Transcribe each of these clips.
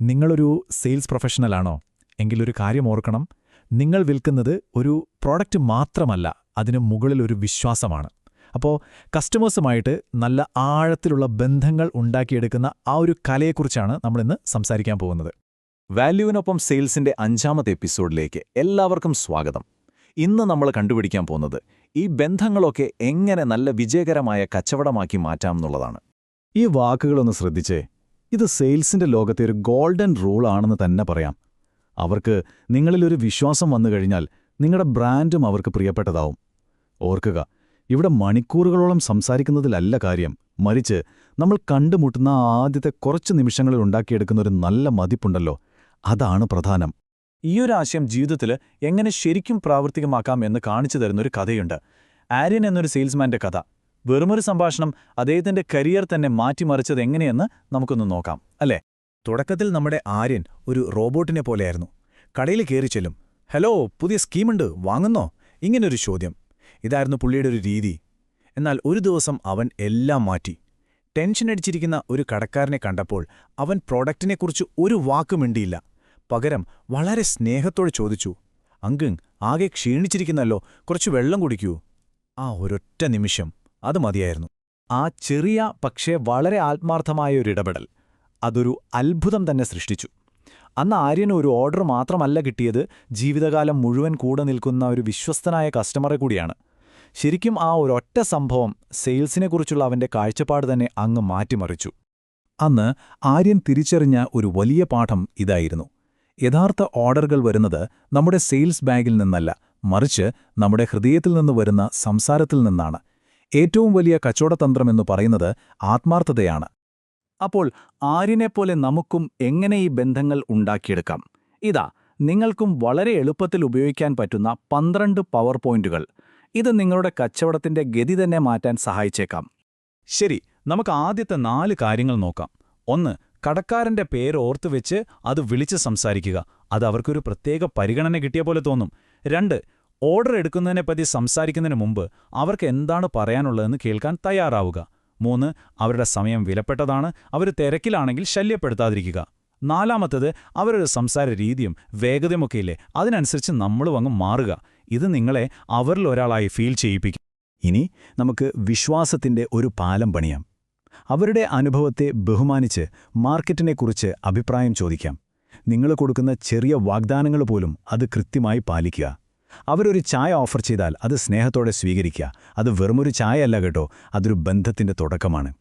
നിങ്ങളൊരു സെയിൽസ് പ്രൊഫഷണലാണോ എങ്കിലൊരു കാര്യം ഓർക്കണം. നിങ്ങൾ വിൽക്കുന്നത് ഒരു പ്രോഡക്റ്റ് മാത്രമല്ല അതിന് മുകളിൽ ഒരു വിശ്വാസമാണ്. അപ്പോൾ കസ്റ്റമേഴ്സുമായിട്ട് നല്ല ആഴത്തിലുള്ള ബന്ധങ്ങൾ ഉണ്ടാക്കിയെടുക്കുന്ന ആ ഒരു കലയെക്കുറിച്ചാണ് നമ്മളിന്ന് സംസാരിക്കാൻ പോകുന്നത്. വാല്യൂവിനൊപ്പം സെയിൽസിന്റെ അഞ്ചാമത്തെ എപ്പിസോഡിലേക്ക് എല്ലാവർക്കും സ്വാഗതം. ഇന്ന് നമ്മൾ കണ്ടുപിടിക്കാൻ പോകുന്നത് ഈ ബന്ധങ്ങളൊക്കെ എങ്ങനെ നല്ല വിജയകരമായ കച്ചവടമാക്കി മാറ്റാം എന്നുള്ളതാണ്. ഈ വാക്കുകളൊന്ന് ശ്രദ്ധിച്ചേ. ഇത് സെയിൽസിന്റെ ലോകത്തെ ഒരു ഗോൾഡൻ റൂൾ ആണെന്ന് തന്നെ പറയാം. അവർക്ക് നിങ്ങളിലൊരു വിശ്വാസം വന്നു കഴിഞ്ഞാൽ നിങ്ങളുടെ ബ്രാൻഡും അവർക്ക് പ്രിയപ്പെട്ടതാവും. ഓർക്കുക ഇവിടെ മണിക്കൂറുകളോളം സംസാരിക്കുന്നതിലല്ല കാര്യം. മറിച്ച് നമ്മൾ കണ്ടുമുട്ടുന്ന ആദ്യത്തെ കുറച്ച് നിമിഷങ്ങളിൽ ഉണ്ടാക്കിയെടുക്കുന്ന ഒരു നല്ല മതിപ്പുണ്ടല്ലോ. അതാണ് പ്രധാനം. ഈയൊരു ആശയം ജീവിതത്തിൽ എങ്ങനെ ശരിക്കും പ്രാവർത്തികമാക്കാം എന്ന് കാണിച്ചു തരുന്നൊരു കഥയുണ്ട്. ആര്യൻ എന്നൊരു സെയിൽസ്മാന്റെ കഥ. വെറുമൊരു സംഭാഷണം അദ്ദേഹത്തിന്റെ കരിയർ തന്നെ മാറ്റിമറിച്ചത് എങ്ങനെയെന്ന് നമുക്കൊന്ന് നോക്കാം അല്ലേ? തുടക്കത്തിൽ നമ്മുടെ ആര്യൻ ഒരു റോബോട്ടിനെ പോലെയായിരുന്നു. കടയിൽ കയറി ചെല്ലും. ഹലോ പുതിയ സ്കീമുണ്ട് വാങ്ങുന്നോ? ഇങ്ങനൊരു ചോദ്യം. ഇതായിരുന്നു പുള്ളിയുടെ ഒരു രീതി. എന്നാൽ ഒരു ദിവസം അവൻ എല്ലാം മാറ്റി. ടെൻഷൻ അടിച്ചിരിക്കുന്ന ഒരു കടക്കാരനെ കണ്ടപ്പോൾ അവൻ പ്രോഡക്റ്റിനെക്കുറിച്ച് ഒരു വാക്കുമിണ്ടിയില്ല പകരം വളരെ സ്നേഹത്തോടെ ചോദിച്ചു അങ്കിങ് ആകെ ക്ഷീണിച്ചിരിക്കുന്നല്ലോ കുറച്ച് വെള്ളം കുടിക്കൂ. ആ ഒരൊറ്റ നിമിഷം അത് മതിയായിരുന്നു. ആ ചെറിയ പക്ഷേ വളരെ ആത്മാർത്ഥമായ ഒരു ഇടപെടൽ അതൊരു അത്ഭുതം തന്നെ സൃഷ്ടിച്ചു. അന്ന് ആര്യന് ഒരു ഓർഡർ മാത്രമല്ല കിട്ടിയത് ജീവിതകാലം മുഴുവൻ കൂടെ നിൽക്കുന്ന ഒരു വിശ്വസ്തനായ കസ്റ്റമറെ കൂടിയാണ്. ശരിക്കും ആ ഒരൊറ്റ സംഭവം സെയിൽസിനെക്കുറിച്ചുള്ള അവന്റെ കാഴ്ചപ്പാട് തന്നെ അങ്ങ് മാറ്റിമറിച്ചു. അന്ന് ആര്യൻ തിരിച്ചറിഞ്ഞ ഒരു വലിയ പാഠം ഇതായിരുന്നു. യഥാർത്ഥ ഓർഡറുകൾ വരുന്നത് നമ്മുടെ സെയിൽസ് ബാഗിൽ നിന്നല്ല മറിച്ച് നമ്മുടെ ഹൃദയത്തിൽ നിന്ന് വരുന്ന സംസാരത്തിൽ നിന്നാണ്. ഏറ്റവും വലിയ കച്ചവടതന്ത്രമെന്ന് പറയുന്നത് ആത്മാർത്ഥതയാണ്. അപ്പോൾ ആര്യനെപ്പോലെ നമുക്കും എങ്ങനെ ഈ ബന്ധങ്ങൾ ഉണ്ടാക്കിയെടുക്കാം? ഇതാ നിങ്ങൾക്കും വളരെ എളുപ്പത്തിൽ ഉപയോഗിക്കാൻ പറ്റുന്ന പന്ത്രണ്ട് പവർ പോയിന്റുകൾ. ഇത് നിങ്ങളുടെ കച്ചവടത്തിന്റെ ഗതി തന്നെ മാറ്റാൻ സഹായിച്ചേക്കാം. ശരി നമുക്ക് ആദ്യത്തെ നാല് കാര്യങ്ങൾ നോക്കാം. ഒന്ന് കടക്കാരന്റെ പേര് ഓർത്തുവെച്ച് അത് വിളിച്ച് സംസാരിക്കുക. അത് അവർക്കൊരു പ്രത്യേക പരിഗണന കിട്ടിയ പോലെ തോന്നും. രണ്ട് ഓർഡർ എടുക്കുന്നതിനെപ്പറ്റി സംസാരിക്കുന്നതിന് മുമ്പ് അവർക്ക് എന്താണ് പറയാനുള്ളതെന്ന് കേൾക്കാൻ തയ്യാറാവുക. മൂന്ന് അവരുടെ സമയം വിലപ്പെട്ടതാണ്. അവർ തിരക്കിലാണെങ്കിൽ ശല്യപ്പെടുത്താതിരിക്കുക. നാലാമത്തത് അവരുടെ സംസാര രീതിയും വേഗതയുമൊക്കെ വേഗതയുമൊക്കെയില്ലേ? അതിനനുസരിച്ച് നമ്മളും അങ്ങ് മാറുക. ഇത് നിങ്ങളെ അവരിൽ ഒരാളായി ഫീൽ ചെയ്യിപ്പിക്കും. ഇനി നമുക്ക് വിശ്വാസത്തിന്റെ ഒരു പാലം പണിയാം. അവരുടെ അനുഭവത്തെ ബഹുമാനിച്ച് മാർക്കറ്റിനെക്കുറിച്ച് അഭിപ്രായം ചോദിക്കാം. നിങ്ങൾ കൊടുക്കുന്ന ചെറിയ വാഗ്ദാനങ്ങൾ പോലും അത് കൃത്യമായി പാലിക്കുക. അവരൊരു ചായ ഓഫർ ചെയ്താൽ അത് സ്നേഹത്തോടെ സ്വീകരിക്കുക. അത് വെറുമൊരു ചായയല്ല കേട്ടോ അതൊരു ബന്ധത്തിന്റെ തുടക്കമാണ്.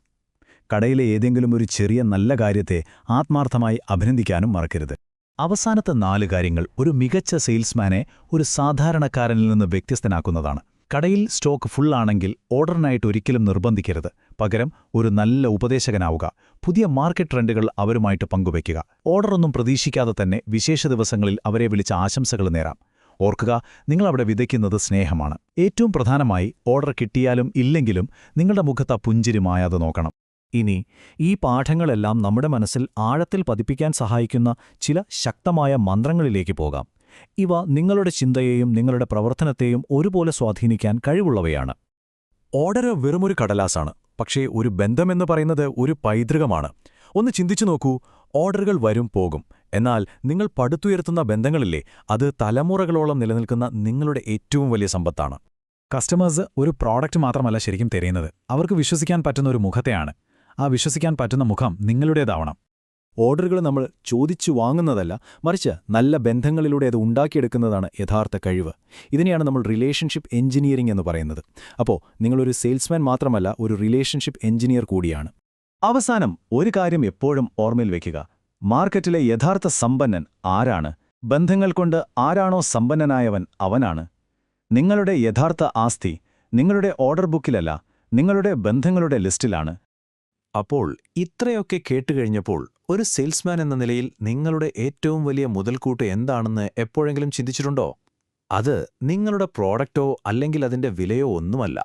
കടയിലെ ഏതെങ്കിലും ഒരു ചെറിയ നല്ല കാര്യത്തെ ആത്മാർത്ഥമായി അഭിനന്ദിക്കാനും മറക്കരുത്. അവസാനത്തെ നാല് കാര്യങ്ങൾ ഒരു മികച്ച സെയിൽസ്മാനെ ഒരു സാധാരണക്കാരനിൽ നിന്ന് വ്യത്യസ്തനാക്കുന്നതാണ്. കടയിൽ സ്റ്റോക്ക് ഫുള്ളാണെങ്കിൽ ഓർഡറിനായിട്ട് ഒരിക്കലും നിർബന്ധിക്കരുത്. പകരം ഒരു നല്ല ഉപദേശകനാവുക. പുതിയ മാർക്കറ്റ് ട്രെൻഡുകൾ അവരുമായിട്ട് പങ്കുവയ്ക്കുക. ഓർഡറൊന്നും പ്രതീക്ഷിക്കാതെ തന്നെ വിശേഷ ദിവസങ്ങളിൽ അവരെ വിളിച്ച ആശംസകൾ നേരാം. ഓർക്കുക നിങ്ങളവിടെ വിതയ്ക്കുന്നത് സ്നേഹമാണ്. ഏറ്റവും പ്രധാനമായി ഓർഡർ കിട്ടിയാലും ഇല്ലെങ്കിലും നിങ്ങളുടെ മുഖത്ത് ആ പുഞ്ചിരി മായാതെ നോക്കണം. ഇനി ഈ പാഠങ്ങളെല്ലാം നമ്മുടെ മനസ്സിൽ ആഴത്തിൽ പതിപ്പിക്കാൻ സഹായിക്കുന്ന ചില ശക്തമായ മന്ത്രങ്ങളിലേക്ക് പോകാം. ഇവ നിങ്ങളുടെ ചിന്തയെയും നിങ്ങളുടെ പ്രവർത്തനത്തെയും ഒരുപോലെ സ്വാധീനിക്കാൻ കഴിവുള്ളവയാണ്. ഓർഡർ വെറുമൊരു കടലാസാണ് പക്ഷേ ഒരു ബന്ധമെന്ന് പറയുന്നത് ഒരു പൈതൃകമാണ്. ഒന്ന് ചിന്തിച്ചു നോക്കൂ ഓർഡറുകൾ വരും പോകും. എന്നാൽ നിങ്ങൾ പടുത്തുയർത്തുന്ന ബന്ധങ്ങളില്ലേ അത് തലമുറകളോളം നിലനിൽക്കുന്ന നിങ്ങളുടെ ഏറ്റവും വലിയ സമ്പത്താണ്. കസ്റ്റമേഴ്സ് ഒരു പ്രോഡക്റ്റ് മാത്രമല്ല ശരിക്കും തിരയുന്നത്. അവർക്ക് വിശ്വസിക്കാൻ പറ്റുന്ന ഒരു മുഖത്തെയാണ്. ആ വിശ്വസിക്കാൻ പറ്റുന്ന മുഖം നിങ്ങളുടേതാവണം. ഓർഡറുകൾ നമ്മൾ ചോദിച്ചു വാങ്ങുന്നതല്ല മറിച്ച് നല്ല ബന്ധങ്ങളിലൂടെ അത് ഉണ്ടാക്കിയെടുക്കുന്നതാണ് യഥാർത്ഥ കഴിവ്. ഇതിനെയാണ് നമ്മൾ റിലേഷൻഷിപ്പ് എഞ്ചിനീയറിംഗ് എന്ന് പറയുന്നത്. അപ്പോൾ നിങ്ങളൊരു സെയിൽസ്മാൻ മാത്രമല്ല ഒരു റിലേഷൻഷിപ്പ് എഞ്ചിനീയർ കൂടിയാണ്. അവസാനം ഒരു കാര്യം എപ്പോഴും ഓർമ്മയിൽ വയ്ക്കുക മാർക്കറ്റിലെ യഥാർത്ഥ സമ്പന്നൻ ആരാണ്? ബന്ധങ്ങൾ കൊണ്ട് ആരാണോ സമ്പന്നനായവൻ അവനാണ്. നിങ്ങളുടെ യഥാർത്ഥ ആസ്തി നിങ്ങളുടെ ഓർഡർ ബുക്കിലല്ല നിങ്ങളുടെ ബന്ധങ്ങളുടെ ലിസ്റ്റിലാണ്. അപ്പോൾ ഇത്രയൊക്കെ കേട്ടുകഴിഞ്ഞപ്പോൾ ഒരു സെയിൽസ്മാൻ എന്ന നിലയിൽ നിങ്ങളുടെ ഏറ്റവും വലിയ മുതൽക്കൂട്ട് എന്താണെന്ന് എപ്പോഴെങ്കിലും ചിന്തിച്ചിട്ടുണ്ടോ? അത് നിങ്ങളുടെ പ്രോഡക്റ്റോ അല്ലെങ്കിൽ അതിന്റെ വിലയോ ഒന്നുമല്ല.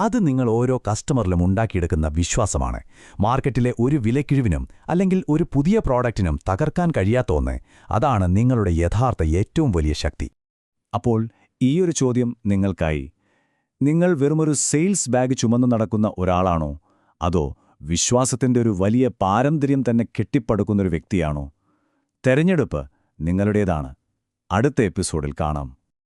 അത് നിങ്ങൾ ഓരോ കസ്റ്റമറിലും ഉണ്ടാക്കിയെടുക്കുന്ന വിശ്വാസമാണ്. മാർക്കറ്റിലെ ഒരു വിലക്കിഴിവിനും അല്ലെങ്കിൽ ഒരു പുതിയ പ്രോഡക്റ്റിനും തകർക്കാൻ കഴിയാത്ത ഒന്ന്. അതാണ് നിങ്ങളുടെ യഥാർത്ഥ ഏറ്റവും വലിയ ശക്തി. അപ്പോൾ ഈയൊരു ചോദ്യം നിങ്ങൾക്കായി. നിങ്ങൾ വെറുമൊരു സെയിൽസ് ബാഗ് ചുമന്നു നടക്കുന്ന ഒരാളാണോ? അതോ വിശ്വാസത്തിന്റെ ഒരു വലിയ പാരമ്പര്യം തന്നെ കെട്ടിപ്പടുക്കുന്നൊരു വ്യക്തിയാണോ? തെരഞ്ഞെടുപ്പ് നിങ്ങളുടേതാണ്. അടുത്ത എപ്പിസോഡിൽ കാണാം.